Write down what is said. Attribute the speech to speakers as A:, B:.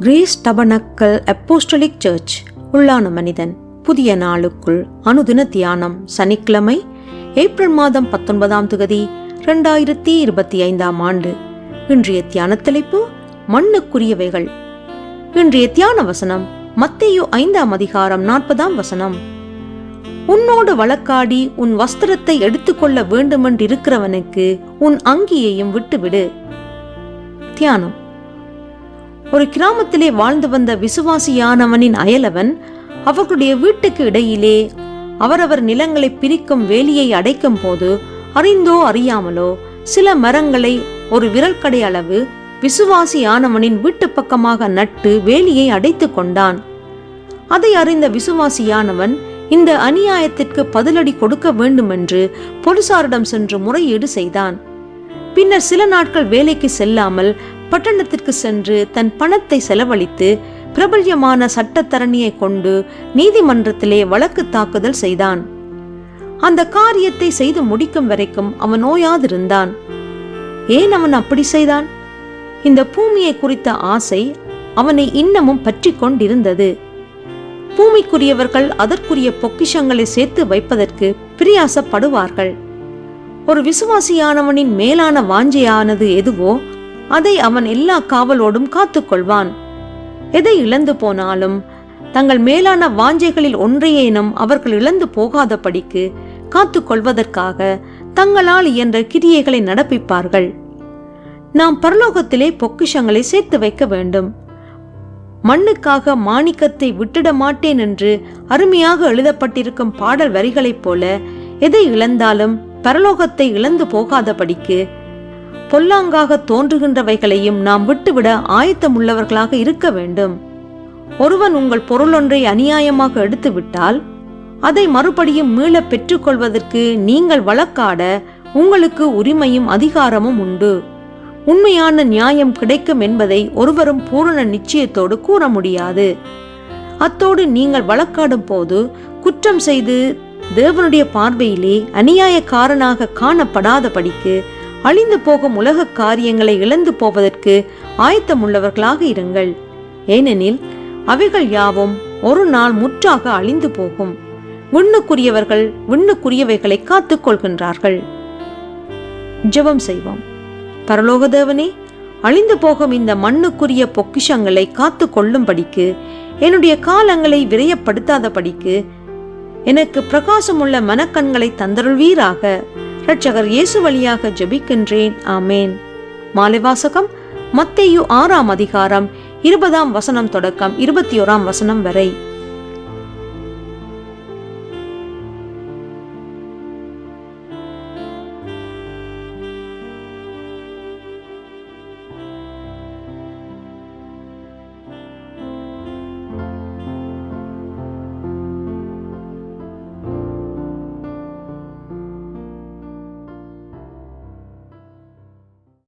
A: Grace tabernacle apostolic search. உள்ளான மனிதன். புதிய நாளுக்குள் அனுதின தியானம் சனிக்கிழமை ஏப்ரல் மாதம் பத்தொன்பதாம் தொகுதி ரெண்டாயிரத்தி இருபத்தி ஐந்தாம் ஆண்டு. இன்றைய தியான தலைப்பு மண்ணுக்குரியவைகள் இன்றைய தியான வசனம் மத்தேயு ஐந்தாம் அதிகாரம் நாற்பதாம் வசனம். உன்னோடு வழக்காடி உன் வஸ்திரத்தை எடுத்துக்கொள்ள வேண்டுமென்றிருக்கிறவனுக்கு உன் அங்கியையும் விட்டுவிடு. தியானம். ஒரு கிராமத்திலே வாழ்ந்து வந்த விசுவாசியானவனின் அயலவன் அவர்களுடைய வீட்டுக்கு இடையிலே அவரவர் நிலங்களை பிரிக்கும் வேலியை அடைக்கும் போது அறிந்தோ அறியாமலோ சில மரங்களை ஒரு விரல்கடை அளவு விசுவாசியானவனின் வீட்டு பக்கமாக நட்டு வேலியை அடைத்து கொண்டான். அதை அறிந்த விசுவாசியானவன் இந்த அநியாயத்திற்கு பதிலடி கொடுக்க வேண்டுமென்று போலீசாரிடம் சென்று முறையீடு செய்தான். பின்னர் சில நாட்கள் வேலைக்கு செல்லாமல் பட்டணத்திற்கு சென்று தன் பணத்தை செலவழித்து பிரபல்யமான சட்டத்தரணியை கொண்டு நீதிமன்றத்திலே வழக்கு தாக்குதல் செய்தான். அந்த காரியத்தை செய்து முடிக்கும் வரைக்கும் அவன் நோயாதிருந்தான். ஏன் அவன் அப்படி செய்தான்? இந்த பூமியை குறித்த ஆசை அவனை இன்னமும் பற்றி கொண்டிருந்தது. பூமிக்குரியவர்கள் அதற்குரிய பொக்கிஷங்களை சேர்த்து வைப்பதற்கு பிரியாசப்படுவார்கள். ஒரு விசுவாசியானவனின் மேலான வாஞ்சையானது எதுவோ அதை அவன் எல்லா காவலோடும் காத்துக்கொள்வான். எதை இழந்து போனாலும் தங்கள் மேலான வாஞ்சைகளில் ஒன்றையேனும் அவர்கள் இழந்து போகாதபடிக்கு காத்துக்கொள்வதற்காக தங்களால் இயன்ற கிரியைகளை நடப்பிப்பார்கள். நாம் பரலோகத்திலே பொக்கிஷங்களை சேர்த்து வைக்க வேண்டும். மண்ணுக்காக மாணிக்கத்தை விட்டுட மாட்டேன் என்று அருமையாக எழுதப்பட்டிருக்கும் பாடல் வரிகளைப் போல எதை இழந்தாலும் பரலோகத்தை இழந்து போகாதபடிக்கு பொல்லாங்காக தோன்றுகின்றவைகளையும் நாம் விட்டுவிட ஆயத்தமுள்ளவர்களாக இருக்க வேண்டும். ஒருவன் உங்கள் பொருளொன்றை அநியாயமாக எடுத்துவிட்டால் அதை மறுபடியும் மீள பெற்றுக்கொள்வதற்கு நீங்கள் வழக்காட உங்களுக்கு உரிமையும் அதிகாரமும் உண்டு. உண்மையான நியாயம் கிடைக்கும் என்பதை ஒருவரும் பூரண நிச்சயத்தோடு கூற முடியாது. அத்தோடு நீங்கள் வழக்காடும் போது குற்றம் செய்து தேவனுடைய பார்வையிலே அநியாயக்காரனாக காணப்படாதபடிக்கு அழிந்து போகும் உலக காரியங்களை இழந்து போவதற்கு ஆயத்தமுள்ளவர்களாக இருங்கள். ஏனெனில் அவைகள் யாவும் ஒரு நாள் முற்றாக அழிந்து போகும். விண்ணுக்குரியவர்கள் விண்ணுக்குரியவைகளை காத்துக் கொள்கின்றார்கள். ஜெபம் செய்வோம். பரலோக தேவனே அழிந்து போகும் இந்த மண்ணுக்குரிய பொக்கிஷங்களை காத்து கொள்ளும்படிக்கு என்னுடைய காலங்களை விரயப்படுத்தாதபடிக்கு எனக்கு பிரகாசமுள்ள மனக்கண்களை தந்தருள்வீராக. இரட்சகர் இயேசு வழியாக ஜபிக்கின்றேன். ஆமேன். மாலைவாசகம் மத்தேயு ஆறாம் அதிகாரம் இருபதாம் வசனம் தொடக்கம் இருபத்தி ஓராம் வசனம் வரை.